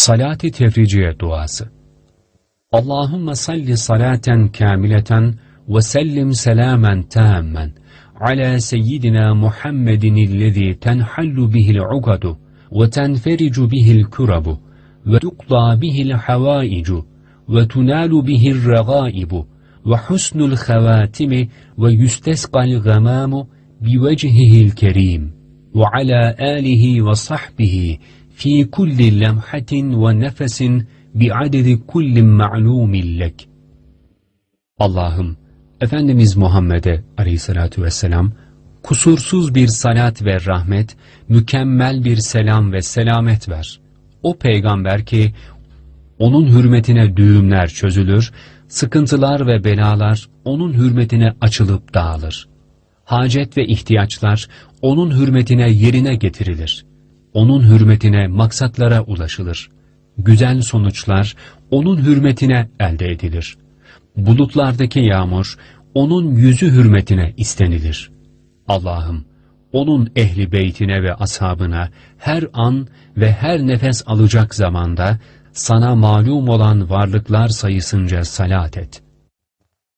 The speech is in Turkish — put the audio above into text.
Salat-ı Tefriciye duası Allahümme salli salaten kamileten ve sellim selamen tammen ala seyyidina Muhammedin illezî tenhallu bihil ukadu ve tenfericu bihil kurabu ve tukla bihil havaicu ve tunalu bihil regaibu ve husnul havatimi ve yüstesqal gamamu bivecihihil kerim ve ala alihi ve sahbihi kulli lemhatin ve nefesin bi'adedi kulli ma'lumin lek. Allah'ım, Efendimiz Muhammed'e aleyhissalatü vesselam, kusursuz bir salat ve rahmet, mükemmel bir selam ve selamet ver. O peygamber ki, onun hürmetine düğümler çözülür, sıkıntılar ve belalar onun hürmetine açılıp dağılır. Hacet ve ihtiyaçlar onun hürmetine yerine getirilir. Onun hürmetine maksatlara ulaşılır. Güzel sonuçlar onun hürmetine elde edilir. Bulutlardaki yağmur onun yüzü hürmetine istenilir. Allah'ım onun ehli beytine ve ashabına her an ve her nefes alacak zamanda sana malum olan varlıklar sayısınca salat et.